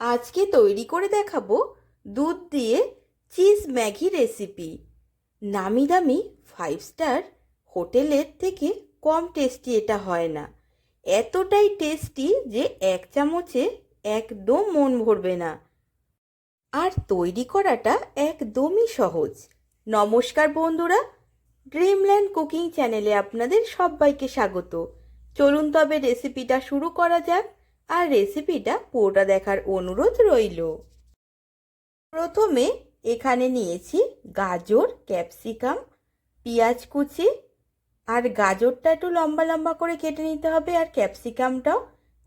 আজকে তৈরি করে দেখাবো দুধ দিয়ে চিজ ম্যাগি রেসিপি। নামি দামি ফাইভ স্টার হোটেলের থেকে কম টেস্টি এটা হয় না। এতটাই টেস্টি যে এক চামচে একদম মন ভরবে না। আর তৈরি করাটা একদমই সহজ। নমস্কার বন্ধুরা ড্রিমল্যান্ড কুকিং চ্যানেলে আপনাদের সবাইকে স্বাগত। চলুন তবে রেসিপিটা শুরু করা যাক। আর রেসিপিটা পুরোটা দেখার অনুরোধ রইল। প্রথমে এখানে নিয়েছি গাজর ক্যাপসিকাম পেঁয়াজ কুচি, আর গাজরটা একটু লম্বা লম্বা করে কেটে নিতে হবে, আর ক্যাপসিকামটাও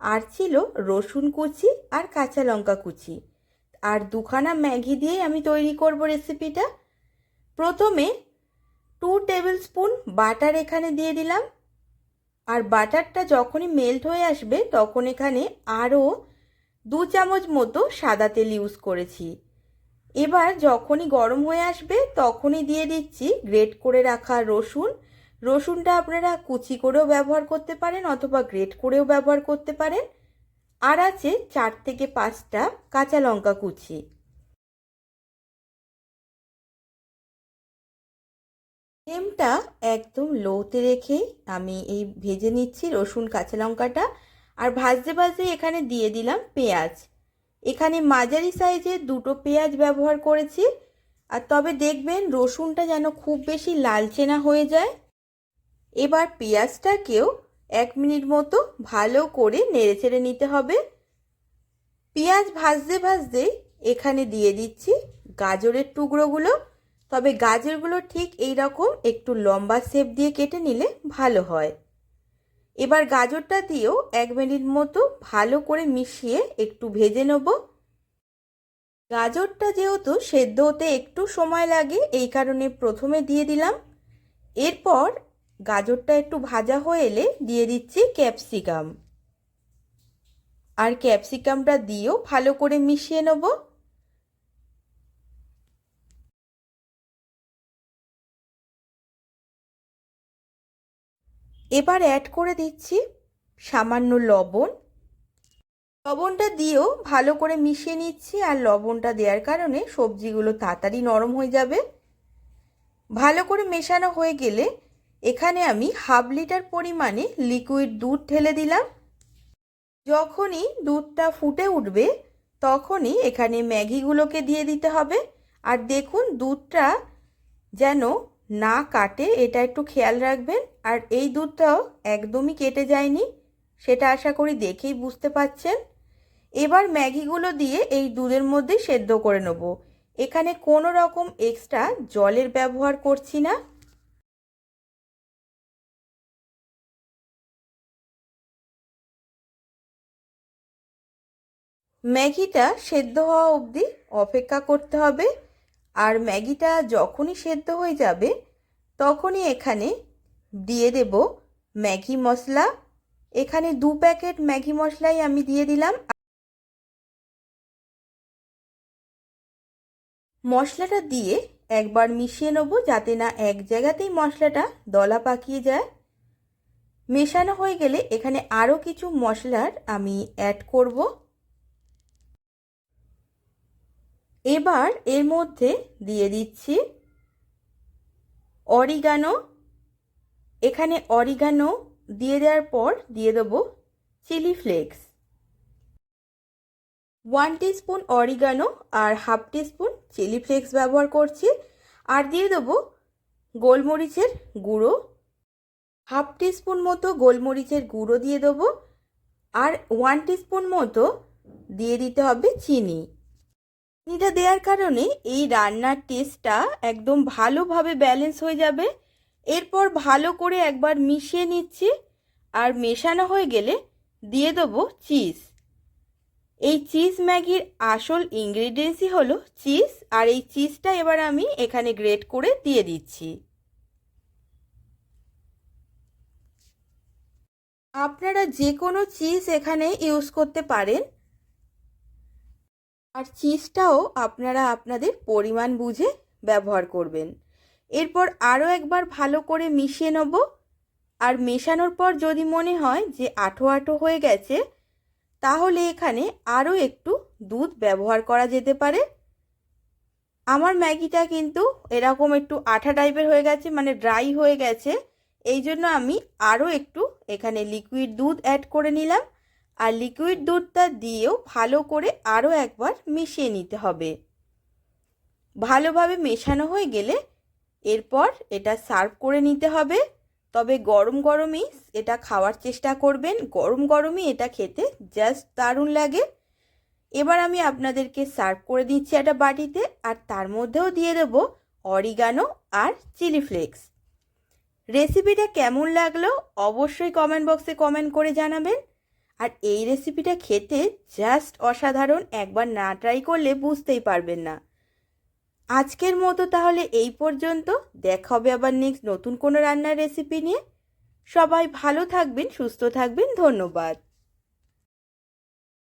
আর ছিল রসুন কুচি আর কাঁচা লঙ্কা কুচি। আর দুখানা ম্যাগি দিয়ে আমি তৈরি করব রেসিপিটা প্রথমে টু টেবিল স্পুন বাটার এখানে দিয়ে দিলাম। আর বাটারটা যখনই মেল্ট হয়ে আসবে, তখন এখানে আরও দু চামচ মতো সাদা তেল ইউজ করেছি। এবার যখনই গরম হয়ে আসবে, তখনই দিয়ে দিচ্ছি গ্রেট করে রাখা রসুন। রসুনটা আপনারা কুচি করেও ব্যবহার করতে পারেন অথবা গ্রেট করেও ব্যবহার করতে পারেন। আর আছে চার থেকে পাঁচটা কাঁচা লঙ্কা কুচি। ফ্লেমটা একদম লোতে রেখে আমি এই ভেজে নিচ্ছি রসুন, কাঁচা লঙ্কাটা। আর ভাজতে ভাজতে এখানে দিয়ে দিলাম পেঁয়াজ। এখানে মাঝারি সাইজে দুটো পেঁয়াজ ব্যবহার করেছি। আর তবে দেখবেন রসুনটা যেন খুব বেশি লালচে না হয়ে যায়। এবার পেঁয়াজটাকেও এক মিনিট মতো ভালো করে নেড়েচেড়ে নিতে হবে। পেঁয়াজ ভাজতে ভাজতে এখানে দিয়ে দিচ্ছি গাজরের টুকরোগুলো। তবে গাজরগুলো ঠিক এই রকম একটু লম্বা শেপ দিয়ে কেটে নিলে ভালো হয়। এবার গাজরটা দিয়েও এক মিনিট মতো ভালো করে মিশিয়ে একটু ভেজে নেব। গাজরটা যেহেতু সেদ্ধ হতে একটু সময় লাগে, এই কারণে প্রথমে দিয়ে দিলাম। এরপর গাজরটা একটু ভাজা হয়ে এলে দিয়ে দিচ্ছি ক্যাপসিকাম। আর ক্যাপসিকামটা দিয়েও ভালো করে মিশিয়ে নেব। এবার অ্যাড করে দিচ্ছি সামান্য লবণ। লবণটা দিয়েও ভালো করে মিশিয়ে নিচ্ছি আর লবণটা দেওয়ার কারণে সবজিগুলো তাড়াতাড়ি নরম হয়ে যাবে। ভালো করে মেশানো হয়ে গেলে এখানে আমি হাফ লিটার পরিমাণে লিকুইড দুধ ঢেলে দিলাম। যখনই দুধটা ফুটে উঠবে তখনই এখানে ম্যাগিগুলোকে দিয়ে দিতে হবে। আর দেখুন দুধটা যেন না কাটে, এটা একটু খেয়াল রাখবেন। আর এই দুধটাও একদমই কেটে যায়নি, সেটা আশা করি দেখেই বুঝতে পাচ্ছেন। এবার ম্যাগিগুলো দিয়ে এই দুধের মধ্যে সেদ্ধ করে নেব। এখানে কোনো রকম এক্সট্রা জলের ব্যবহার করছি না। ম্যাগিটা সেদ্ধ হওয়া অবধি অপেক্ষা করতে হবে। আর ম্যাগিটা যখনই সেদ্ধ হয়ে যাবে, তখনই এখানে দিয়ে দেব ম্যাগি মশলা। এখানে দু প্যাকেট ম্যাগি মশলাই আমি দিয়ে দিলাম। মশলাটা দিয়ে একবার মিশিয়ে নেব যাতে না এক জায়গাতেই মশলাটা দলা পাকিয়ে যায়। মেশানো হয়ে গেলে এখানে আরও কিছু মশলার আমি অ্যাড করব। এবার এর মধ্যে দিয়ে দিচ্ছি অরিগানো। এখানে অরিগানো দিয়ে দেওয়ার পর দিয়ে দেবো chili flakes. One spoon oregano আর হাফ স্পুন চিলি ফ্লেক্স ব্যবহার করছি। আর দিয়ে দেবো গোলমরিচের গুঁড়ো। হাফ স্পুন মতো গোলমরিচের গুঁড়ো দিয়ে দেবো। আর ওয়ান স্পুন মতো দিয়ে দিতে হবে চিনি। চিনিটা দেওয়ার কারণে এই রান্নার টেস্টটা একদম ভালোভাবে ব্যালেন্স হয়ে যাবে। এরপর ভালো করে একবার মিশিয়ে নিচ্ছি আর মেশানো হয়ে গেলে দিয়ে দেবো চিজ এই চিজ ম্যাগির আসল ইনগ্রিডিয়েন্টসই হলো চিজ আর এই চিজটা এবার আমি এখানে গ্রেট করে দিয়ে দিচ্ছি। আপনারা যে কোনো চিজ এখানে ইউজ করতে পারেন। আর চিজটাও আপনারা আপনাদের পরিমাণ বুঝে ব্যবহার করবেন। এরপর আরও একবার ভালো করে মিশিয়ে নেব। আর মেশানোর পর যদি মনে হয় যে আঠো আঠো হয়ে গেছে, তাহলে এখানে আরও একটু দুধ ব্যবহার করা যেতে পারে। আমার ম্যাগিটা কিন্তু এরকম একটু আঠা টাইপের হয়ে গেছে মানে ড্রাই হয়ে গেছে। এই জন্য আমি আরও একটু এখানে লিকুইড দুধ অ্যাড করে নিলাম। আর লিকুইড দুধটা দিয়েও ভালো করে আরও একবার মিশিয়ে নিতে হবে। ভালোভাবে মেশানো হয়ে গেলে এরপর এটা সার্ভ করে নিতে হবে। তবে গরম গরমই এটা খাওয়ার চেষ্টা করবেন। গরম গরমই এটা খেতে জাস্ট দারুণ লাগে। এবার আমি আপনাদেরকে সার্ভ করে দিচ্ছি একটা বাটিতে আর তার মধ্যেও দিয়ে দেব অরিগানো আর চিলি ফ্লেক্স রেসিপিটা কেমন লাগল অবশ্যই কমেন্ট বক্সে কমেন্ট করে জানাবেন। আর এই রেসিপিটা খেতে জাস্ট অসাধারণ। একবার না ট্রাই করলে বুঝতেই পারবেন না। আজকের মতো তাহলে এই পর্যন্ত। দেখা হবে আবার নেক্সট নতুন কোনো রান্নার রেসিপি নিয়ে। সবাই ভালো থাকবেন, সুস্থ থাকবেন। ধন্যবাদ।